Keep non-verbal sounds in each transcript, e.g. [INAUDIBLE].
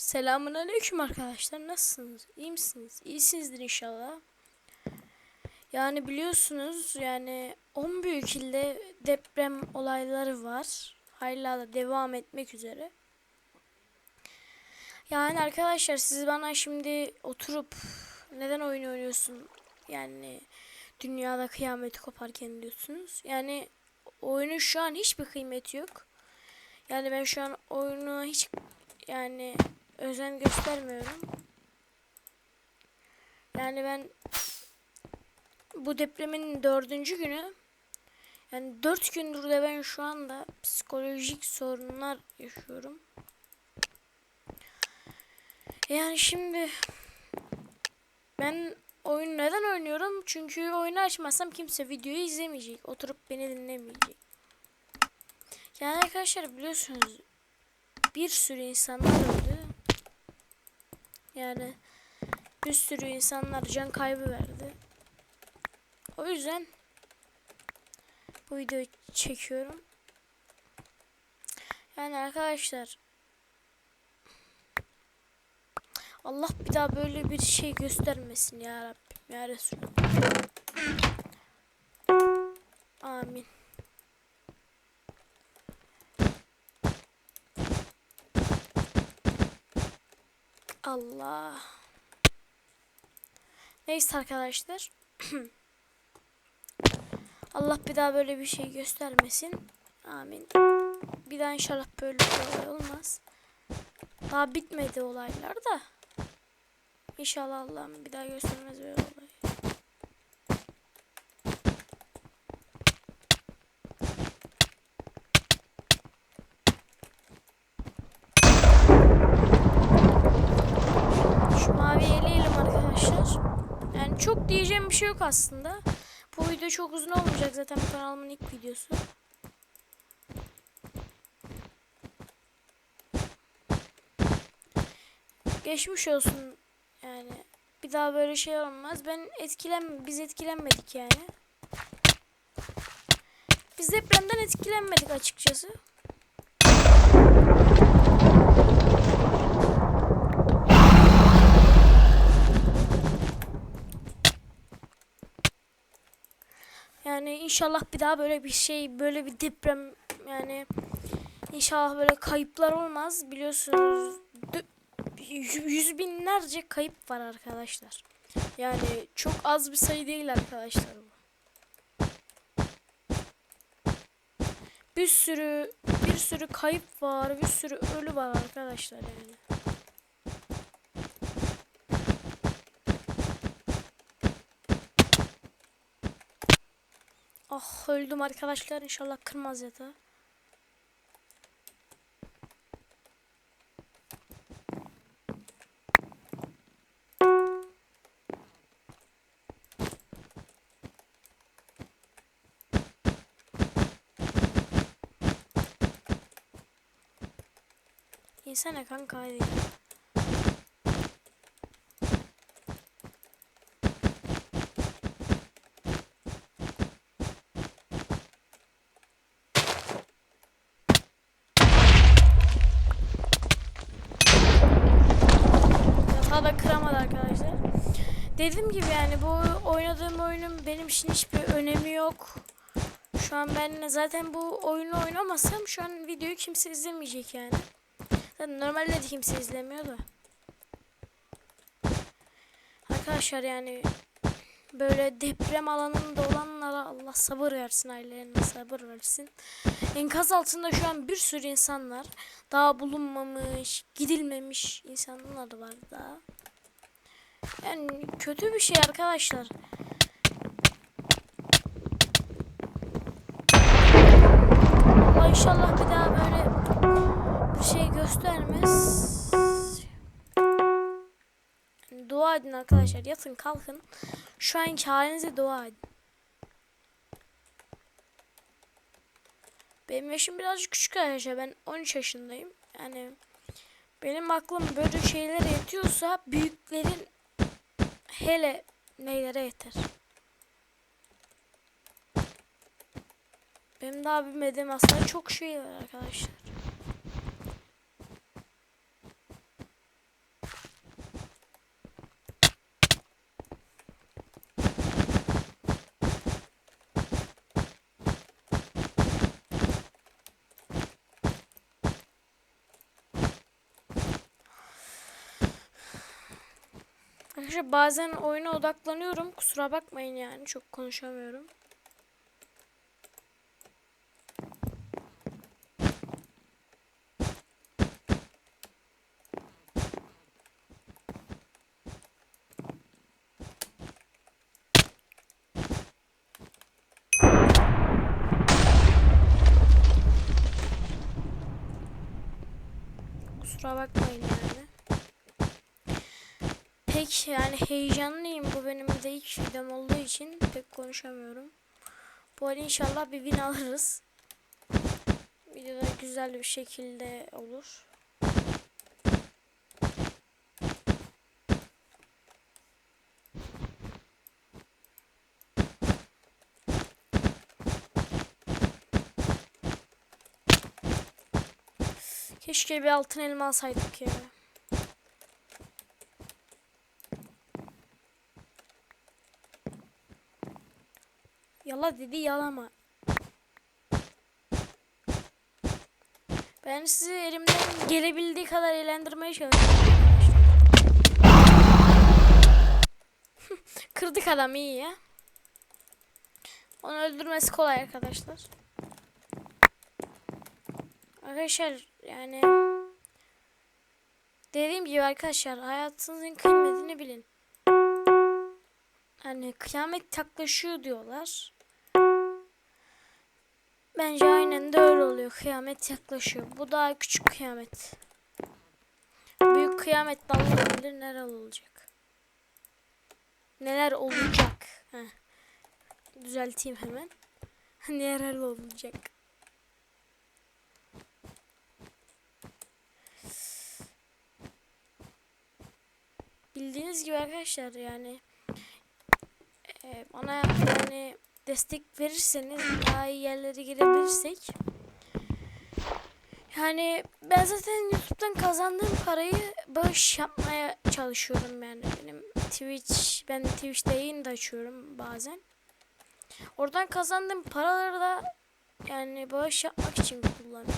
Selamun aleyküm arkadaşlar. Nasılsınız? İyi misiniz? İyisinizdir inşallah. Yani biliyorsunuz yani 10 büyük ilde deprem olayları var. Hala da devam etmek üzere. Yani arkadaşlar siz bana şimdi oturup neden oyun oynuyorsun? Yani dünyada kıyameti koparken diyorsunuz. Yani oyunun şu an hiçbir kıymeti yok. Yani ben şu an oyunu hiç yani özen göstermiyorum. Yani ben bu depremin dördüncü günü yani dört gündür de ben şu anda psikolojik sorunlar yaşıyorum. Yani şimdi ben oyun neden oynuyorum? Çünkü oyunu açmazsam kimse videoyu izlemeyecek. Oturup beni dinlemeyecek. Yani arkadaşlar biliyorsunuz bir sürü insanlar. Yani bir sürü insanlar can kaybı verdi. O yüzden bu videoyu çekiyorum. Yani arkadaşlar Allah bir daha böyle bir şey göstermesin ya Rabbim ya Resulüm. Amin. Allah. Neyse arkadaşlar. [CLEARS THROAT] Allah bir daha böyle bir şey göstermesin. Amin. Bir daha inşallah böyle bir olay olmaz. Daha bitmedi olaylar da. İnşallah Allah'ım bir daha göstermez böyle olay. Şu maviyi eleyelim arkadaşlar. Yani çok diyeceğim bir şey yok aslında. Bu video çok uzun olmayacak zaten kanalımın ilk videosu. Geçmiş olsun yani. Bir daha böyle şey olmaz. Ben etkilen biz etkilenmedik yani. Biz depremden etkilenmedik açıkçası. Yani inşallah bir daha böyle bir şey, böyle bir deprem yani inşallah böyle kayıplar olmaz. Biliyorsunuz yüz binlerce kayıp var arkadaşlar. Yani çok az bir sayı değil arkadaşlar bu. Bir sürü bir sürü kayıp var, bir sürü ölü var arkadaşlar yani. Ah öldüm arkadaşlar inşallah kırmaz yatağı. İnsana kanka hadi. Yatağı da kıramadı arkadaşlar. Dediğim gibi yani bu oynadığım oyunun benim için hiçbir önemi yok. Şu an ben zaten bu oyunu oynamasam şu an videoyu kimse izlemeyecek yani. Zaten normalde de kimse izlemiyor da. Arkadaşlar yani böyle deprem alanında olanlara Allah sabır versin ailelerine sabır versin. Enkaz altında şu an bir sürü insanlar daha bulunmamış, gidilmemiş insanlar var daha. Yani kötü bir şey arkadaşlar. Allah inşallah bir daha böyle bir şey göstermez. Dua edin arkadaşlar. Yatın kalkın. Şu anki halinize dua edin. Benim yaşım birazcık küçük arkadaşlar. Ben 13 yaşındayım. Yani benim aklım böyle şeylere yetiyorsa büyüklerin hele neylere yeter. Benim daha bilmediğim aslında çok şey var arkadaşlar. Arkadaşlar bazen oyuna odaklanıyorum. Kusura bakmayın yani çok konuşamıyorum. Kusura bakmayın yani. Pek yani heyecanlıyım. Bu benim de ilk videom olduğu için pek konuşamıyorum. Bu arada inşallah bir win alırız. Videoda güzel bir şekilde olur. Keşke bir altın elma alsaydık ya. Yala dedi yalama. Ben sizi elimden gelebildiği kadar eğlendirmeye çalışıyorum. [LAUGHS] Kırdık adam iyi ya. Onu öldürmesi kolay arkadaşlar. Arkadaşlar yani dediğim gibi arkadaşlar hayatınızın kıymetini bilin. Hani kıyamet yaklaşıyor diyorlar. Bence aynen de öyle oluyor. Kıyamet yaklaşıyor. Bu daha küçük kıyamet. Büyük kıyamet Allah bilir neler olacak. Neler olacak. Heh. Düzelteyim hemen. [LAUGHS] neler olacak. Bildiğiniz gibi arkadaşlar yani e, bana yani destek verirseniz daha iyi yerlere girebilirsek yani ben zaten YouTube'dan kazandığım parayı bağış yapmaya çalışıyorum yani. Benim Twitch ben Twitch'te yayın da açıyorum bazen. Oradan kazandığım paraları da yani bağış yapmak için kullanıyorum.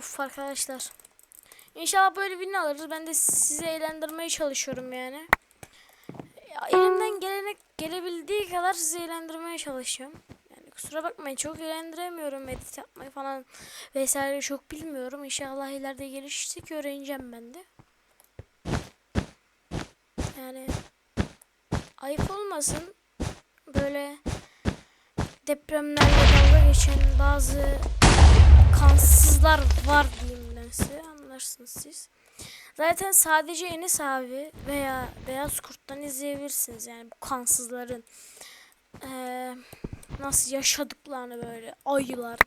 Of arkadaşlar. İnşallah böyle birini alırız. Ben de sizi eğlendirmeye çalışıyorum yani. Ya, elimden gelene, gelebildiği kadar sizi eğlendirmeye çalışıyorum. Yani kusura bakmayın çok eğlendiremiyorum edit yapmayı falan vesaire çok bilmiyorum. İnşallah ileride geliştik öğreneceğim ben de. Yani ayıp olmasın böyle depremlerle dalga geçen bazı kansızlar var diyeyim ben size anlarsınız siz. Zaten sadece Enes abi veya Beyaz Kurt'tan izleyebilirsiniz yani bu kansızların eee, nasıl yaşadıklarını böyle ayılar.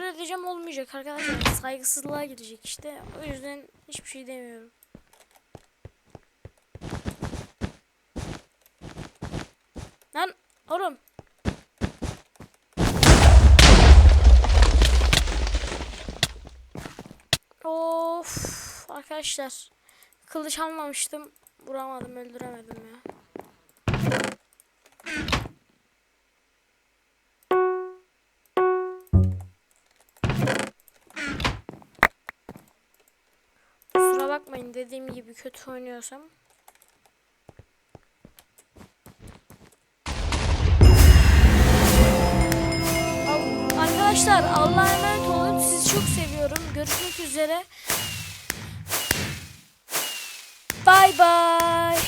Böyle diyeceğim olmayacak arkadaşlar saygısızlığa girecek işte o yüzden hiçbir şey demiyorum. Lan oğlum Of arkadaşlar. Kılıç almamıştım. Vuramadım öldüremedim ya. Kusura bakmayın dediğim gibi kötü oynuyorsam. Arkadaşlar Allah'a emanet çok seviyorum. Görüşmek üzere. Bye bye.